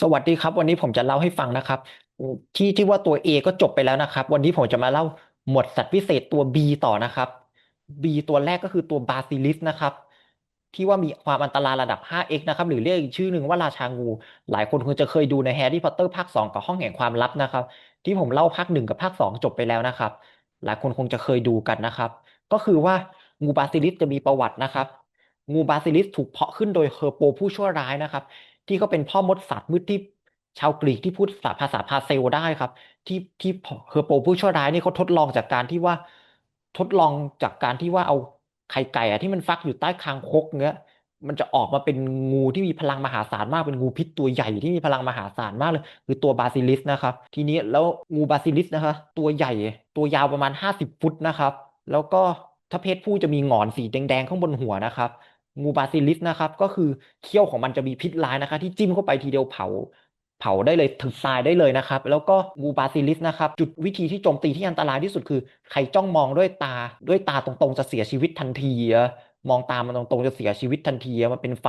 สวัสดีครับ วันนี้ผมจะเล่าให้ฟังนะครับ ที่ที่ว่าตัว A ก็จบไปแล้วนะครับ วันนี้ผมจะมาเล่าหมวดสัตว์พิเศษตัว B ต่อนะครับ B ตัวแรกก็คือตัวบาซิลิสนะครับ ที่ว่ามีความอันตรายระดับ 5x นะครับ หรือเรียกอีกชื่อหนึ่งว่าราชางู หลายคนคงจะเคยดูในแฮร์รี่พอตเตอร์ภาค 2 กับห้องแห่งความลับนะครับ ที่ผมเล่าภาคหนึ่งกับภาค 2 จบไปแล้วนะครับ หลายคนคงจะเคยดูกันนะครับ ก็คือว่างูบาซิลิสจะมีประวัตินะครับงูบาซิลิสถูกเพาะขึ้นโดยเฮอร์โปผู้ชั่วร้ายนะครับ ที่เขาเป็นพ่อมดสัตว์มืดที่ชาวกรีกที่พูดภาษาพาเซลได้ครับ ที่ที่เฮอร์โปผู้ชั่วร้ายนี่เขาทดลองจากการที่ว่าทดลองจากการที่ว่าเอาไข่ไก่อะที่มันฟักอยู่ใต้คางคกเงี้ยมันจะออกมาเป็นงูที่มีพลังมหาศาลมากเป็นงูพิษตัวใหญ่ที่มีพลังมหาศาลมากเลย คือตัวบาซิลิสนะครับ ทีนี้แล้วงูบาซิลิสนะคะตัวใหญ่ตัวยาวประมาณห้าสิบฟุตนะครับ แล้วก็ถ้าเพศผู้จะมีหงอนสีแดงๆข้างบนหัวนะครับ งูบาซิลิสนะครับ ก็คือเขี้ยวของมันจะมีพิษร้ายนะคะ ที่จิ้มเข้าไปทีเดียวเผาเผาได้เลยถึงตายได้เลยนะครับ แล้วก็งูบาซิลิสนะครับ จุดวิธีที่โจมตีที่อันตรายที่สุดคือ ใครจ้องมองด้วยตาด้วยตาตรงๆ จะเสียชีวิตทันทีมองตามมันตรงๆจะเสียชีวิตทันทีมันเป็นไฟ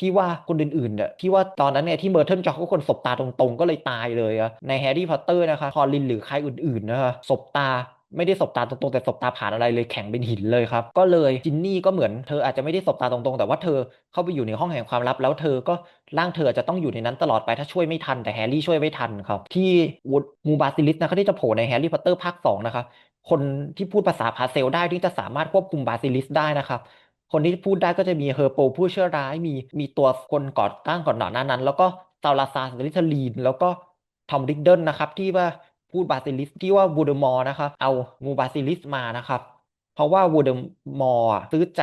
ที่ว่าคนอื่นๆเนี่ยที่ว่าตอนนั้นเนี่ยที่เมอร์เทิลจอกก็คนสบตาตรงๆ ก็เลยตายเลยในแฮร์รี่พอตเตอร์นะคะคอลินหรือใครอื่นๆนะคะสบตา ไม่ได้สบตาตรงๆแต่สบตาผ่านอะไรเลยแข็งเป็นหินเลยครับ ก็เลยจินนี่ก็เหมือนเธออาจจะไม่ได้สบตาตรงๆ แต่ว่าเธอเข้าไปอยู่ในห้องแห่งความลับ แล้วเธอก็ร่างเธอจะต้องอยู่ในนั้นตลอดไปถ้าช่วยไม่ทันแต่แฮร์รี่ช่วยไม่ทันครับ ที่วูดมูบาซิลิสนะเขาที่จะโผล่ในแฮร์รี่พอตเตอร์ภาคสองนะครับคนที่พูดภาษาพาเซลได้ที่จะสามารถควบคุมบาซิลิสได้นะครับคนที่พูดได้ก็จะมีเฮอร์โปผู้เชื่อร้ายมีมีตัวคนก่อตั้งก่อนหน้านั้น แล้วก็ซาลาซาร์ลิทลีนแล้วก็ทอมริกเดิลนะครับที่ว่า พูดบาซิลิสที่ว่าวูเดมอร์นะครับเอางูบาซิลิสมานะครับเพราะว่าวูเดมอร์ซื้อใจ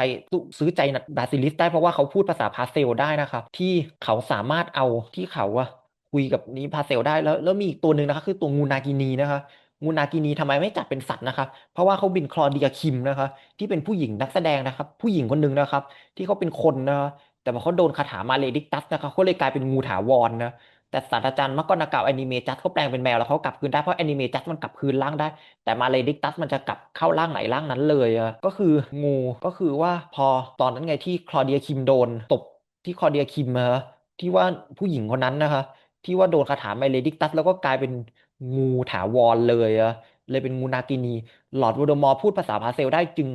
ซื้อใจบาซิลิสได้เพราะว่าเขาพูดภาษาพาเซลได้นะครับ ที่เขาสามารถเอาที่เขาอะคุยกับนี้พาเซลได้แล้วแล้วมีอีกตัวหนึ่งนะครับคือตัวงูนากินีนะครับงูนากินีทำไมไม่จัดเป็นสัตว์นะครับ เพราะว่าเขาบินคลอเดียคิมนะครับที่เป็นผู้หญิงนักแสดงนะครับ ผู้หญิงคนหนึ่งนะครับ ที่เขาเป็นคนนะแต่พอเขาโดนคาถามาเลดิกตัสนะครับเขาเลยกลายเป็นงูถาวรนะ แต่ศาสตราจารย์มักกอนากาวแอนิเมจัสเขาแปลงเป็นแมวแล้วเขากลับคืนได้เพราะแอนิเมจัสมันกลับคืนร่างได้ แต่มาเลดิกตัสมันจะกลับเข้าร่างไหนร่างนั้นเลยอะก็คืองูก็คือว่าพอตอนนั้นไงที่คลอเดียคิมโดนตบที่คลอเดียคิมมาที่ว่าผู้หญิงคนนั้นนะคะที่ว่าโดนคาถามาเลดิกตัสแล้วก็กลายเป็นงูถาวรเลยอะเลยเป็นงูนากินี หลอดวอเดอมอร์พูดภาษาพาเซลได้จึง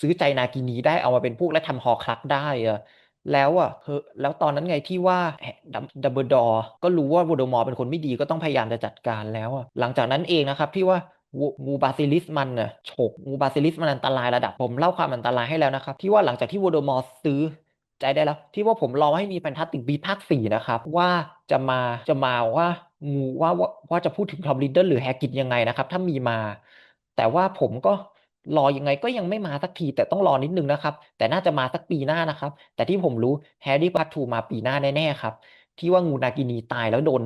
ซื้อใจนากินีได้เอามาเป็นพวกและทำฮอคลักได้อะ แล้วอะเแล้วตอนนั้นไงที่ว่าดับเบิลดอร์ก็รู้ว่าวูดมอร์เป็นคนไม่ดีก็ต้องพยายามจะจัดการแล้วอะหลังจากนั้นเองนะครับที่ว่างูบาซิลิสมันน่ะฉกงูบาซิลิสมันอันตรายระดับผมเล่าความอันตรายให้แล้วนะครับ ที่ว่าหลังจากที่วูดมอร์ซื้อใจได้แล้ว ที่ว่าผมรอให้มีแฟนตาสติกบีภาคสี่นะครับ ว่าจะมาจะมาว่างูว่าว่าว่าจะพูดถึงทอมลิดเดิลหรือแฮกิตยังไงนะครับ ถ้ามีมา แต่ว่าผมก็ รอยังไงก็ยังไม่มาสักที แต่ต้องรอนิดนึงนะครับ แต่น่าจะมาสักปีหน้านะครับ แต่ที่ผมรู้แฮร์รี่พอตทูมาปีหน้าแน่ๆครับ ที่ว่างูนากินีตายแล้วโดน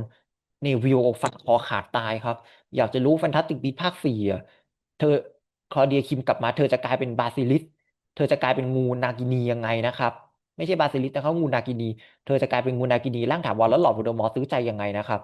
เนวิโอฟันคอขาดตายครับ อยากจะรู้แฟนตาสติกบีภาคสี่อะเธอคลอเดียคิมกลับมาเธอจะกลายเป็นบาซิลิสเธอจะกลายเป็นงูนากินียังไงนะครับ ไม่ใช่บาซิลิสนะครับงูนากินี เธอจะกลายเป็นงูนากินีร่างถาวรแล้วหลอดวูดมอร์ซื้อใจยังไงนะครับ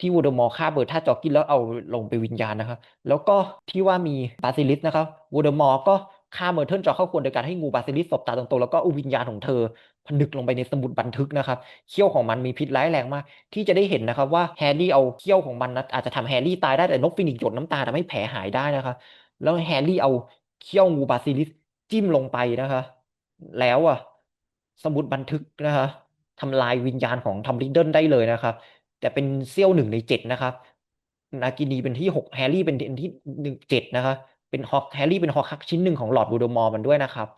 ที่วูดมอร์ฆ่าเบิร์ท่าจอกกินแล้วเอาลงไปวิญญาณนะครับ แล้วก็ที่ว่ามีบาซิลิสนะครับวูดมอร์ก็ฆ่าเมอร์เทิลจอเข้าควรโดยการให้งูบาซิลิสสบตาตรงๆแล้วก็อุวิญญาณของเธอผนึกลงไปในสมุดบันทึกนะครับเขี้ยวของมันมีพิษร้ายแรงมาก ที่จะได้เห็นนะครับว่าแฮร์รี่เอาเขี้ยวของมันนะอาจจะทำแฮร์รี่ตายได้แต่นกฟินิกหยดน้ำตาทำให้แผลหายได้นะครับแล้วแฮร์รี่เอาเขี้ยวงูบาซิลิสจิ้มลงไปนะคะแล้วอะสมุดบันทึกนะคะทำลายวิญญาณของทอมริดเดิลได้เลยนะครับ แต่เป็นเซี่ยวหนึ่งในเจ็ดนะครับ นากินีเป็นที่หกแฮร์รี่เป็นที่หนึ่งเจ็ดนะครับเป็นฮอกแฮร์รี่เป็นฮอกคักชิ้นหนึ่งของหลอร์ดบูโดมอร์มันด้วยนะครับ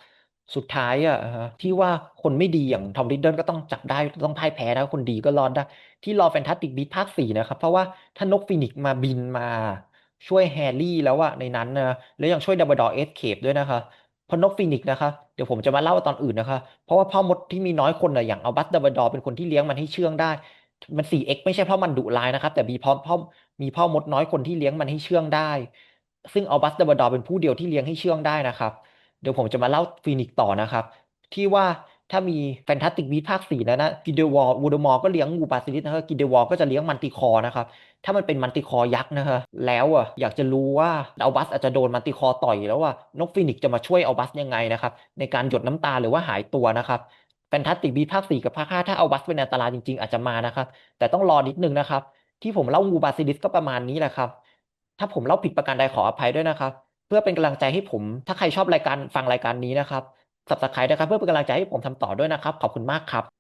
สุดท้ายอะที่ว่าคนไม่ดีอย่างทอมริดเดิลก็ต้องจับได้ต้องพ่ายแพ้แล้วคนดีก็รอดได้ ที่รอแฟนตาสติกบีทภาคสี่นะครับ เพราะว่าถ้านกฟินิกมาบินมาช่วยแฮร์รี่แล้วอะในนั้นนะแล้วยังช่วยดับเบิลดอร์เอสเคปด้วยนะคะพอนกฟินิกนะคะเดี๋ยวผมจะมาเล่าตอนอื่นนะคะ เพราะว่าพ่อมดที่มีน้อยคนอะอย่างเอาบัสดับเบิลดอร์เป็นคนที่เลี้ยงมันให้เชื่องได้ มัน 4x ไม่ใช่เพราะมันดุร้ายนะครับ แต่มีพ่อพ่อมีพ่อมดน้อยคนที่เลี้ยงมันให้เชื่องได้ ซึ่งอัลบัสเดบดอร์เป็นผู้เดียวที่เลี้ยงให้เชื่องได้นะครับ เดี๋ยวผมจะมาเล่าฟีนิกต่อนะครับ ที่ว่าถ้ามีแฟนตาสติกวีภาคสี่แล้วนะกิเดวอลวูดมอร์ก็เลี้ยงงูบาซิลิสนะครับกิเดวอลก็จะเลี้ยงมันติคอนะครับ ถ้ามันเป็นมันติคอยักษ์นะครับแล้วอะอยากจะรู้ว่าอัลบัสอาจจะโดนมันติคอต่อยแล้วว่านกฟีนิกจะมาช่วยอัลบัสยังไงนะครับ ในการหยดน้ำตาหรือว่าหายตัวนะครับ แฟนตาสติกบีภาคสี่กับภาคห้าถ้าเอาวัสเป็นอันตรายจริงๆ อาจจะมานะครับ แต่ต้องรอนิดนึงนะครับ ที่ผมเล่างูบาซิลิสก็ประมาณนี้แหละครับ ถ้าผมเล่าผิดประการใดขออภัยด้วยนะครับ เพื่อเป็นกำลังใจให้ผม ถ้าใครชอบรายการฟังรายการนี้นะครับ subscribe นะครับ เพื่อเป็นกำลังใจให้ผมทำต่อด้วยนะครับ ขอบคุณมากครับ